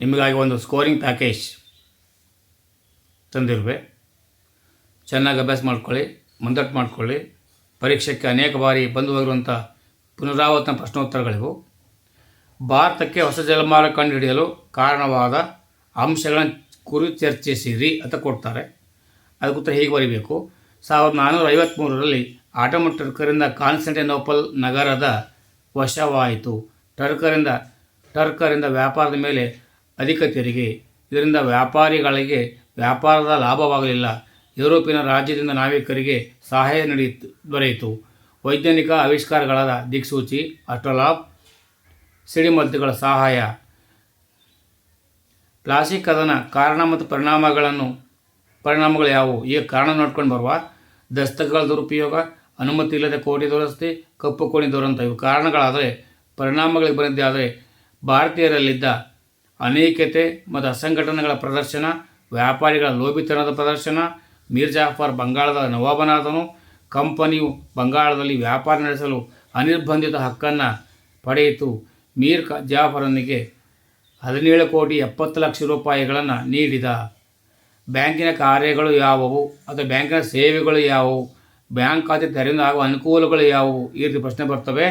ನಿಮಗಾಗಿ ಒಂದು scoring package ತಂದಿರುವೆ. ಚೆನ್ನಾಗಿ ಅಭ್ಯಾಸ ಮಾಡ್ಕೊಳ್ಳಿ, ಮುಂದಟ್ಟು ಮಾಡಿಕೊಳ್ಳಿ. ಪರೀಕ್ಷೆಗೆ ಅನೇಕ ಬಾರಿ ಬಂದು ಹೋಗಿರುವಂಥ ಪುನರಾವರ್ತನ ಪ್ರಶ್ನೋತ್ತರಗಳಿವು. ಭಾರತಕ್ಕೆ ಹೊಸ ಜಲಮಾರ್ಗ ಕಂಡುಹಿಡಿಯಲು ಕಾರಣವಾದ ಅಂಶಗಳನ್ನು ಕುರಿತು ಚರ್ಚಿಸಿರಿ ಅಂತ ಕೊಡ್ತಾರೆ. ಅದಕ್ಕೂ ಹೀಗೆ ಬರೀಬೇಕು? ಸಾವಿರದ ನಾನ್ನೂರ ಐವತ್ತ್ಮೂರರಲ್ಲಿ ಆಟೋಮ ಟರ್ಕರಿಂದ ಕಾನ್ಸ್ಟಂಟಿನೋಪಲ್ ನಗರದ ವಶವಾಯಿತು. ಟರ್ಕರಿಂದ ಟರ್ಕರಿಂದ ವ್ಯಾಪಾರದ ಮೇಲೆ ಅಧಿಕ ತೆರಿಗೆ. ಇದರಿಂದ ವ್ಯಾಪಾರಿಗಳಿಗೆ ವ್ಯಾಪಾರದ ಲಾಭವಾಗಲಿಲ್ಲ. ಯುರೋಪಿನ ರಾಜ್ಯದಿಂದ ನಾವಿಕರಿಗೆ ಸಹಾಯ ನಡೆಯಿತು ದೊರೆಯಿತು. ವೈಜ್ಞಾನಿಕ ಆವಿಷ್ಕಾರಗಳಾದ ದಿಕ್ಸೂಚಿ, ಅಸ್ಟ್ರಲಾಬ್, ಸಿಡಿಮದ್ದುಗಳ ಸಹಾಯ. ಪ್ಲಾಸ್ಟಿಕ್ ಕದನ ಕಾರಣ ಮತ್ತು ಪರಿಣಾಮಗಳನ್ನು, ಪರಿಣಾಮಗಳು ಯಾವುವು? ಈಗ ಕಾರಣ ನೋಡ್ಕೊಂಡು ಬರುವ. ದಸ್ತಕಗಳ ದುರುಪಯೋಗ, ಅನುಮತಿ ಇಲ್ಲದೆ ಕೋಟಿ ದುರಸ್ತಿ, ಕಪ್ಪು ಕೋಣಿ ದುರಂತ. ಇವು ಕಾರಣಗಳಾದರೆ, ಪರಿಣಾಮಗಳಿಗೆ ಬಂದಿದ್ದೆ ಆದರೆ, ಭಾರತೀಯರಲ್ಲಿದ್ದ ಅನೇಕತೆ ಮತ್ತು ಅಸಂಘಟನೆಗಳ ಪ್ರದರ್ಶನ, ವ್ಯಾಪಾರಿಗಳ ಲೋಭಿತನದ ಪ್ರದರ್ಶನ, ಮೀರ್ ಜಾಫರ್ ಬಂಗಾಳದ ನವಾಬನಾದನು, ಕಂಪನಿಯು ಬಂಗಾಳದಲ್ಲಿ ವ್ಯಾಪಾರ ನಡೆಸಲು ಅನಿರ್ಬಂಧಿತ ಹಕ್ಕನ್ನು ಪಡೆಯಿತು. ಮೀರ್ ಜಾಫರನಿಗೆ ಹದಿನೇಳು ಕೋಟಿ ಎಪ್ಪತ್ತು ಲಕ್ಷ ರೂಪಾಯಿಗಳನ್ನು ನೀಡಿದ. ಬ್ಯಾಂಕಿನ ಕಾರ್ಯಗಳು ಯಾವುವು ಅಥವಾ ಬ್ಯಾಂಕಿನ ಸೇವೆಗಳು ಯಾವುವು? ಬ್ಯಾಂಕ್ ಖಾತೆ ತೆರೆಯಿಂದ ಆಗುವ ಅನುಕೂಲಗಳು ಯಾವುವು? ಈ ರೀತಿ ಪ್ರಶ್ನೆ ಬರ್ತವೆ.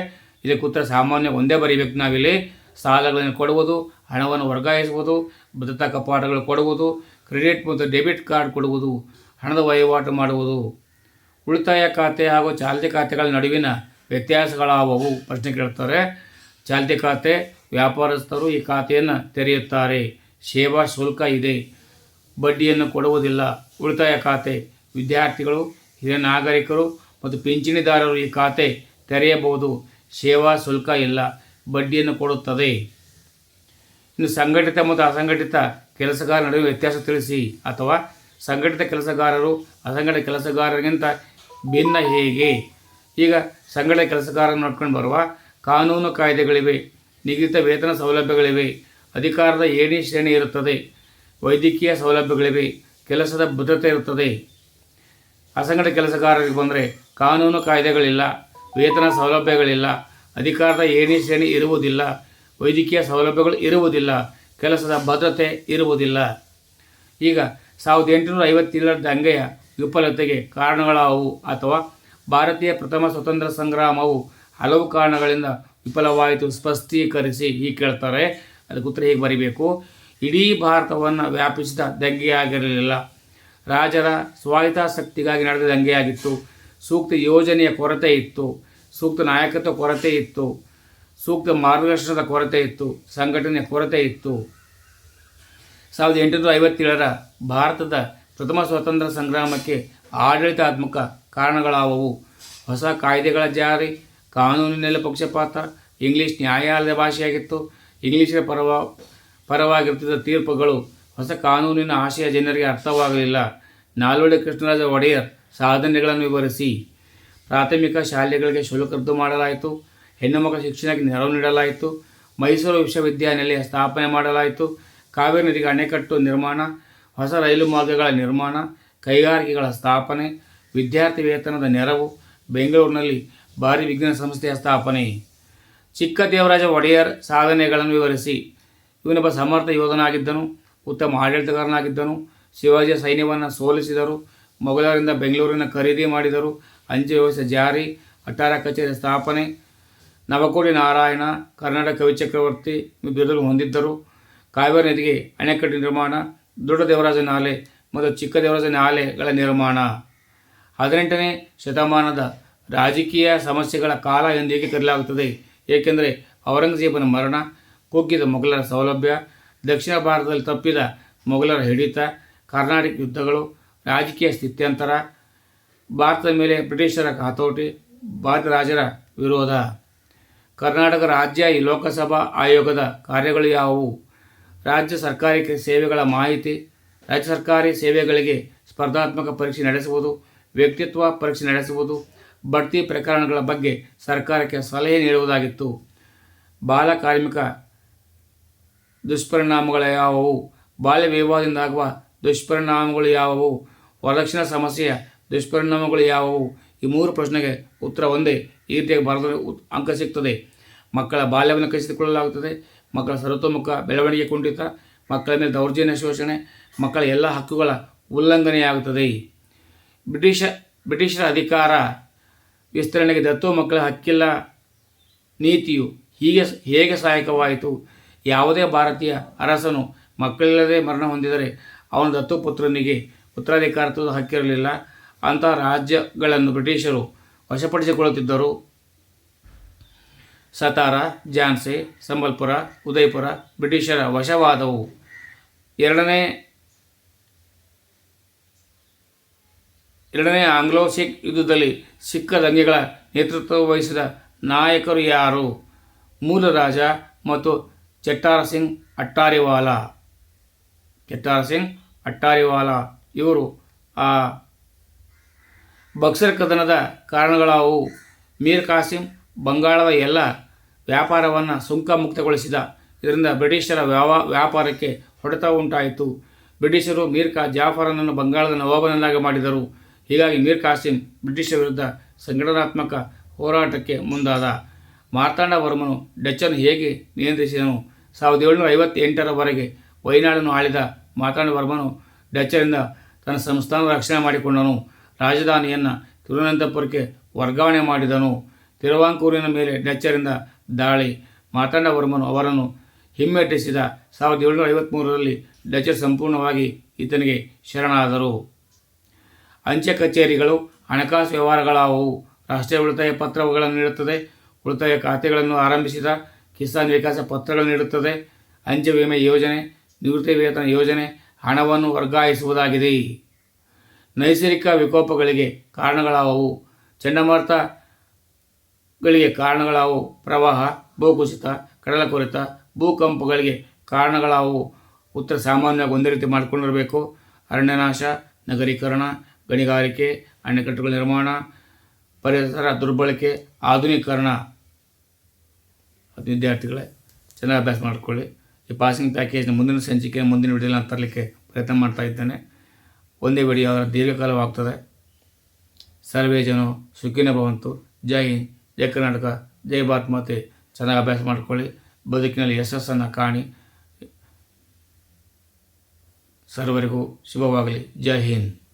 ಇದಕ್ಕೆ ಉತ್ತರ ಸಾಮಾನ್ಯ ಒಂದೇ ಬರೀಬೇಕು ನಾವಿಲ್ಲಿ. ಸಾಲಗಳನ್ನು ಕೊಡುವುದು ಹಣವನ್ನು ವರ್ಗಾಯಿಸುವುದು ಭದ್ರತಾ ಕಪಾಟಗಳು ಕೊಡುವುದು, ಕ್ರೆಡಿಟ್ ಮತ್ತು ಡೆಬಿಟ್ ಕಾರ್ಡ್ ಕೊಡುವುದು, ಹಣದ ವಹಿವಾಟು ಮಾಡುವುದು. ಉಳಿತಾಯ ಖಾತೆ ಹಾಗೂ ಚಾಲ್ತಿ ಖಾತೆಗಳ ನಡುವಿನ ವ್ಯತ್ಯಾಸಗಳಾವವು? ಪ್ರಶ್ನೆ ಕೇಳ್ತಾರೆ ಚಾಲ್ತಿ ಖಾತೆ ವ್ಯಾಪಾರಸ್ಥರು ಈ ಖಾತೆಯನ್ನು ತೆರೆಯುತ್ತಾರೆ. ಸೇವಾ ಶುಲ್ಕ ಇದೆ. ಬಡ್ಡಿಯನ್ನು ಕೊಡುವುದಿಲ್ಲ. ಉಳಿತಾಯ ಖಾತೆ. ವಿದ್ಯಾರ್ಥಿಗಳು, ಹಿರಿಯ ನಾಗರಿಕರು ಮತ್ತು ಪಿಂಚಣಿದಾರರು ಈ ಖಾತೆ ತೆರೆಯಬಹುದು. ಸೇವಾ ಶುಲ್ಕ ಇಲ್ಲ. ಬಡ್ಡಿಯನ್ನು ಕೊಡುತ್ತದೆ. ಇನ್ನು ಸಂಘಟಿತ ಮತ್ತು ಅಸಂಘಟಿತ ಕೆಲಸಗಾರ ನಡುವೆ ವ್ಯತ್ಯಾಸ ತಿಳಿಸಿ ಅಥವಾ ಸಂಘಟಿತ ಕೆಲಸಗಾರರು ಅಸಂಘಟಿತ ಕೆಲಸಗಾರರಿಗಿಂತ ಭಿನ್ನ ಹೇಗೆ? ಈಗ ಸಂಘಟಿತ ಕೆಲಸಗಾರರನ್ನು ನೋಡ್ಕೊಂಡು ಬರುವ ಕಾನೂನು ಕಾಯ್ದೆಗಳಿವೆ, ನಿಗದಿತ ವೇತನ ಸೌಲಭ್ಯಗಳಿವೆ, ಅಧಿಕಾರದ ಏಣಿ ಶ್ರೇಣಿ ಇರುತ್ತದೆ, ವೈದ್ಯಕೀಯ ಸೌಲಭ್ಯಗಳಿವೆ, ಕೆಲಸದ ಭದ್ರತೆ ಇರುತ್ತದೆ. ಅಸಂಘಟಿತ ಕೆಲಸಗಾರರಿಗೆ ಬಂದರೆ ಕಾನೂನು ಕಾಯ್ದೆಗಳಿಲ್ಲ, ವೇತನ ಸೌಲಭ್ಯಗಳಿಲ್ಲ, ಅಧಿಕಾರದ ಏಣಿ ಶ್ರೇಣಿ ಇರುವುದಿಲ್ಲ ವೈದ್ಯಕೀಯ ಸೌಲಭ್ಯಗಳು ಇರುವುದಿಲ್ಲ, ಕೆಲಸದ ಭದ್ರತೆ ಇರುವುದಿಲ್ಲ. ಈಗ ಸಾವಿರದ ಎಂಟುನೂರ ಐವತ್ತೇಳರ ದಂಗೆಯ ವಿಫಲತೆಗೆ ಕಾರಣಗಳಾವು ಅಥವಾ ಭಾರತೀಯ ಪ್ರಥಮ ಸ್ವತಂತ್ರ ಸಂಗ್ರಾಮವು ಹಲವು ಕಾರಣಗಳಿಂದ ವಿಫಲವಾಯಿತು ಸ್ಪಷ್ಟೀಕರಿಸಿ ಹೀಗೆ ಕೇಳ್ತಾರೆ. ಅದಕ್ಕೆ ಉತ್ತರ ಹೀಗೆ ಬರೀಬೇಕು. ಇಡೀ ಭಾರತವನ್ನು ವ್ಯಾಪಿಸಿದ ದಂಗೆಯಾಗಿರಲಿಲ್ಲ ರಾಜರ ಸ್ವಾಯತ್ತಾಸಕ್ತಿಗಾಗಿ ನಡೆದ ದಂಗೆಯಾಗಿತ್ತು. ಸೂಕ್ತ ಯೋಜನೆಯ ಕೊರತೆ ಇತ್ತು. ಸೂಕ್ತ ನಾಯಕತ್ವ ಕೊರತೆ ಇತ್ತು. ಸೂಕ್ತ ಮಾರ್ಗದರ್ಶನದ ಕೊರತೆ ಇತ್ತು, ಸಂಘಟನೆಯ ಕೊರತೆ ಇತ್ತು. ಸಾವಿರದ ಎಂಟುನೂರ ಐವತ್ತೇಳರ ಭಾರತದ ಪ್ರಥಮ ಸ್ವಾತಂತ್ರ್ಯ ಸಂಗ್ರಾಮಕ್ಕೆ ಆಡಳಿತಾತ್ಮಕ ಕಾರಣಗಳಾವವು. ಹೊಸ ಕಾಯ್ದೆಗಳ ಜಾರಿ ಕಾನೂನಿನಲ್ಲಿ ಪಕ್ಷಪಾತ, ಇಂಗ್ಲಿಷ್ ನ್ಯಾಯಾಲಯದ ಭಾಷೆಯಾಗಿತ್ತು. ಇಂಗ್ಲೀಷರ ಪರವ ಪರವಾಗಿರ್ತಿದ್ದ ತೀರ್ಪುಗಳು ಹೊಸ ಕಾನೂನಿನ ಆಶಯ ಜನರಿಗೆ ಅರ್ಥವಾಗಲಿಲ್ಲ. ನಾಲ್ವಡಿ ಕೃಷ್ಣರಾಜ ಒಡೆಯರ್ ಸಾಧನೆಗಳನ್ನು ವಿವರಿಸಿ, ಪ್ರಾಥಮಿಕ ಶಾಲೆಗಳಿಗೆ ಶುಲ್ಕ ರದ್ದು ಮಾಡಲಾಯಿತು. ಹೆಣ್ಣು ಮಕ್ಕಳ ಶಿಕ್ಷಣಕ್ಕೆ ನೆರವು ನೀಡಲಾಯಿತು. ಮೈಸೂರು ವಿಶ್ವವಿದ್ಯಾನಿಲಯ ಸ್ಥಾಪನೆ ಮಾಡಲಾಯಿತು. ಕಾವೇರಿ ನದಿಗೆ ಅಣೆಕಟ್ಟು ನಿರ್ಮಾಣ, ಹೊಸ ರೈಲು ಮಾರ್ಗಗಳ ನಿರ್ಮಾಣ, ಕೈಗಾರಿಕೆಗಳ ಸ್ಥಾಪನೆ, ವಿದ್ಯಾರ್ಥಿ ವೇತನದ ನೆರವು, ಬೆಂಗಳೂರಿನಲ್ಲಿ ಭಾರಿ ವಿಜ್ಞಾನ ಸಂಸ್ಥೆಯ ಸ್ಥಾಪನೆ. ಚಿಕ್ಕ ದೇವರಾಜ ಒಡೆಯರ್ ಸಾಧನೆಗಳನ್ನು ವಿವರಿಸಿ. ಇವನೊಬ್ಬ ಸಮರ್ಥ ಯೋಧನಾಗಿದ್ದನು, ಉತ್ತಮ ಆಡಳಿತಗಾರನಾಗಿದ್ದನು, ಶಿವಾಜಿಯ ಸೈನ್ಯವನ್ನು ಸೋಲಿಸಿದರು, ಮೊಘಲರಿಂದ ಬೆಂಗಳೂರಿನ ಖರೀದಿ ಮಾಡಿದರು, ಅಂಚೆ ವ್ಯವಸ್ಥೆ ಜಾರಿ, ಅಟ್ಟಾರ ಕಚೇರಿ ಸ್ಥಾಪನೆ ನವಕೋಟಿ ನಾರಾಯಣ, ಕರ್ನಾಟಕ ಕವಿ ಚಕ್ರವರ್ತಿ ಬಿರುದು ಹೊಂದಿದ್ದರು. ಕಾವೇರಿ ನದಿಗೆ ಅಣೆಕಟ್ಟು ನಿರ್ಮಾಣ, ದೊಡ್ಡ ದೇವರಾಜ ನಾಲೆ ಮತ್ತು ಚಿಕ್ಕ ದೇವರಾಜ ನಾಲೆಗಳ ನಿರ್ಮಾಣ. ಹದಿನೆಂಟನೇ ಶತಮಾನದ ರಾಜಕೀಯ ಸಮಸ್ಯೆಗಳ ಕಾಲ ಎಂದು ಏಕೆ ಕರೆಯಲಾಗುತ್ತದೆ. ಏಕೆಂದರೆ ಔರಂಗಜೇಬನ ಮರಣ, ಕುಗ್ಗಿದ ಮೊಘಲರ ಸೌಲಭ್ಯ, ದಕ್ಷಿಣ ಭಾರತದಲ್ಲಿ ತಪ್ಪಿದ ಮೊಘಲರ ಹಿಡಿತ, ಕರ್ನಾಟಕ ಯುದ್ಧಗಳು, ರಾಜಕೀಯ ಸ್ಥಿತ್ಯಂತರ, ಭಾರತದ ಮೇಲೆ ಬ್ರಿಟಿಷರ ಹತೋಟಿ ಭಾರತ ರಾಜರ ವಿರೋಧ. ಕರ್ನಾಟಕ ರಾಜ್ಯ ಲೋಕಸಭಾ ಆಯೋಗದ ಕಾರ್ಯಗಳು ಯಾವುವು? ರಾಜ್ಯ ಸರ್ಕಾರಿ ಸೇವೆಗಳ ಮಾಹಿತಿ, ರಾಜ್ಯ ಸರ್ಕಾರಿ ಸೇವೆಗಳಿಗೆ ಸ್ಪರ್ಧಾತ್ಮಕ ಪರೀಕ್ಷೆ ನಡೆಸುವುದು, ವ್ಯಕ್ತಿತ್ವ ಪರೀಕ್ಷೆ ನಡೆಸುವುದು, ಬಡ್ತಿ ಪ್ರಕರಣಗಳ ಬಗ್ಗೆ ಸರ್ಕಾರಕ್ಕೆ ಸಲಹೆ ನೀಡುವುದಾಗಿತ್ತು. ಬಾಲ ಕಾರ್ಮಿಕ ದುಷ್ಪರಿಣಾಮಗಳು ಯಾವುವು? ಬಾಲ್ಯ ವಿವಾಹದಿಂದಾಗುವ ದುಷ್ಪರಿಣಾಮಗಳು ಯಾವುವು? ವರದಕ್ಷಿಣಾ ಸಮಸ್ಯೆಯ ದುಷ್ಪರಿಣಾಮಗಳು ಯಾವುವು? ಈ ಮೂರು ಪ್ರಶ್ನೆಗೆ ಉತ್ತರ ಒಂದೇ. ಈ ರೀತಿಯಾಗಿ ಭಾರತದ ಅಂಕ ಸಿಗ್ತದೆ. ಮಕ್ಕಳ ಬಾಲ್ಯವನ್ನು ಕಸಿದುಕೊಳ್ಳಲಾಗುತ್ತದೆ. ಮಕ್ಕಳ ಸರ್ವತೋಮುಖ ಬೆಳವಣಿಗೆ ಕುಂಠಿತ. ಮಕ್ಕಳ ಮೇಲೆ ದೌರ್ಜನ್ಯ ಶೋಷಣೆ. ಮಕ್ಕಳ ಎಲ್ಲ ಹಕ್ಕುಗಳ ಉಲ್ಲಂಘನೆಯಾಗುತ್ತದೆ. ಬ್ರಿಟಿಷ, ಬ್ರಿಟಿಷರ ಅಧಿಕಾರ ವಿಸ್ತರಣೆಗೆ ದತ್ತು ಮಕ್ಕಳ ಹಕ್ಕಿಲ್ಲ ನೀತಿಯು ಹೀಗೆ ಹೇಗೆ ಸಹಾಯಕವಾಯಿತು? ಯಾವುದೇ ಭಾರತೀಯ ಅರಸನು ಮಕ್ಕಳಿಲ್ಲದೆ ಮರಣ ಹೊಂದಿದರೆ ಅವನ ದತ್ತುಪುತ್ರನಿಗೆ ಉತ್ತರಾಧಿಕಾರತ್ವದ ಹಕ್ಕಿರಲಿಲ್ಲ. ಅಂತಹ ರಾಜ್ಯಗಳನ್ನು ಬ್ರಿಟಿಷರು ವಶಪಡಿಸಿಕೊಳ್ಳುತ್ತಿದ್ದರು. ಸತಾರ, ಝಾನ್ಸಿ, ಸಂಬಲ್ಪುರ, ಉದಯಪುರ, ಬ್ರಿಟಿಷರ ವಶವಾದವು. ಎರಡನೇ ಎರಡನೇ ಆಂಗ್ಲೋ ಸಿಖ್ ಯುದ್ಧದಲ್ಲಿ ಸಿಕ್ಕ ದಂಗೆಗಳ ನೇತೃತ್ವ ವಹಿಸಿದ ನಾಯಕರು ಯಾರು? ಮೂಲ ರಾಜ ಮತ್ತು ಚಟ್ಟಾರ ಸಿಂಗ್ ಅಟ್ಟಾರಿವಾಲಾ. ಚಟ್ಟಾರ ಸಿಂಗ್ ಅಟ್ಟಾರಿವಾಲಾ ಇವರು ಆ ಬಕ್ಸರ್ ಕದನದ ಕಾರಣಗಳಾವು ಮೀರ್ ಕಾಸಿಂ ಬಂಗಾಳದ ಎಲ್ಲ ವ್ಯಾಪಾರವನ್ನು ಸುಂಕ ಮುಕ್ತಗೊಳಿಸಿದ ಇದರಿಂದ ಬ್ರಿಟಿಷರ ವ್ಯಾವ, ವ್ಯಾಪಾರಕ್ಕೆ ಹೊಡೆತ ಉಂಟಾಯಿತು. ಬ್ರಿಟಿಷರು ಮೀರ್ ಕಾ, ಜಾಫರನನ್ನು ಬಂಗಾಳದ ನವಾಬನನ್ನಾಗಿ ಮಾಡಿದರು. ಹೀಗಾಗಿ ಮೀರ್ ಕಾಸಿಂ ಬ್ರಿಟಿಷರ ವಿರುದ್ಧ ಸಂಘಟನಾತ್ಮಕ ಹೋರಾಟಕ್ಕೆ ಮುಂದಾದ. ಮಾರ್ತಾಂಡವರ್ಮನು ಡಚ್ಚನ್ನು ಹೇಗೆ ನಿಯಂತ್ರಿಸಿದನು? ಸಾವಿರದ ಏಳುನೂರ ಐವತ್ತೆಂಟರವರೆಗೆ ವೈನಾಡನ್ನು ಆಳಿದ ಮಾರ್ತಾಂಡವರ್ಮನು ಡಚ್ಚರಿಂದ ತನ್ನ ಸಂಸ್ಥಾನದ ರಕ್ಷಣೆ ಮಾಡಿಕೊಂಡನು. ರಾಜಧಾನಿಯನ್ನು ತಿರುವನಂತಪುರಕ್ಕೆ ವರ್ಗಾವಣೆ ಮಾಡಿದನು. ತಿರುವಾಂಕೂರಿನ ಮೇಲೆ ಡಚ್ಚರಿಂದ ದಾಳಿ. ಮಾರ್ತಾಂಡವರ್ಮನು ಅವರನ್ನು ಹಿಮ್ಮೆಟ್ಟಿಸಿದ. ಸಾವಿರದ ಏಳುನೂರ ಐವತ್ತ್ಮೂರರಲ್ಲಿ ಡಚ್ಚರ್ ಸಂಪೂರ್ಣವಾಗಿ ಈತನಿಗೆ ಶರಣಾದರು. ಅಂಚೆ ಕಚೇರಿಗಳು, ಹಣಕಾಸು ವ್ಯವಹಾರಗಳಾವವು. ರಾಷ್ಟ್ರೀಯ ಉಳಿತಾಯ ಪತ್ರಗಳನ್ನು ನೀಡುತ್ತದೆ. ಉಳಿತಾಯ ಖಾತೆಗಳನ್ನು ಆರಂಭಿಸಿದ. ಕಿಸಾನ್ ವಿಕಾಸ ಪತ್ರಗಳನ್ನು ನೀಡುತ್ತದೆ. ಅಂಚೆ ವಿಮೆ ಯೋಜನೆ, ನಿವೃತ್ತಿ ವೇತನ ಯೋಜನೆ, ಹಣವನ್ನು ವರ್ಗಾಯಿಸುವುದಾಗಿದೆ. ನೈಸರ್ಗಿಕ ವಿಕೋಪಗಳಿಗೆ ಕಾರಣಗಳಾವು ಚಂಡಮಾರುತಗಳಿಗೆ ಕಾರಣಗಳಾವು ಪ್ರವಾಹ, ಭೂಕುಸಿತ ಕಡಲಕೊರೆತ ಭೂಕಂಪಗಳಿಗೆ ಕಾರಣಗಳಾವು ಉತ್ತರ ಸಾಮಾನ್ಯವಾಗಿ ಒಂದೇ ರೀತಿ ಮಾಡಿಕೊಂಡಿರಬೇಕು. ಅರಣ್ಯನಾಶ, ನಗರೀಕರಣ, ಗಣಿಗಾರಿಕೆ, ಅಣೆಕಟ್ಟುಗಳ ನಿರ್ಮಾಣ, ಪರಿಸರ ದುರ್ಬಳಕೆ, ಆಧುನೀಕರಣ. ವಿದ್ಯಾರ್ಥಿಗಳೇ, ಚೆನ್ನಾಗಿ ಅಭ್ಯಾಸ ಮಾಡಿಕೊಳ್ಳಿ. ಈ ಪಾಸಿಂಗ್ ಪ್ಯಾಕೇಜ್ನ ಮುಂದಿನ ಸಂಚಿಕೆ ಮುಂದಿನ ವಿಡಿಯೋನ ತರಲಿಕ್ಕೆ ಪ್ರಯತ್ನ ಮಾಡ್ತಾ ಇದ್ದೇನೆ. ಒಂದೇ ವಿಡಿಯೋ ದೀರ್ಘಕಾಲವಾಗ್ತದೆ. ಸರ್ವೇ ಜನ ಸುಖಿನ ಭವಂತು. ಜೈ ಹಿಂದ್. ಜೈ ಕರ್ನಾಟಕ. ಜೈ ಭಾರತ್ ಮಾತೆ. ಚೆನ್ನಾಗಿ ಅಭ್ಯಾಸ ಮಾಡಿಕೊಳ್ಳಿ. ಬದುಕಿನಲ್ಲಿ ಯಶಸ್ಸನ್ನು ಕಾಣಿ. ಸರ್ವರಿಗೂ ಶುಭವಾಗಲಿ. ಜೈ ಹಿಂದ್.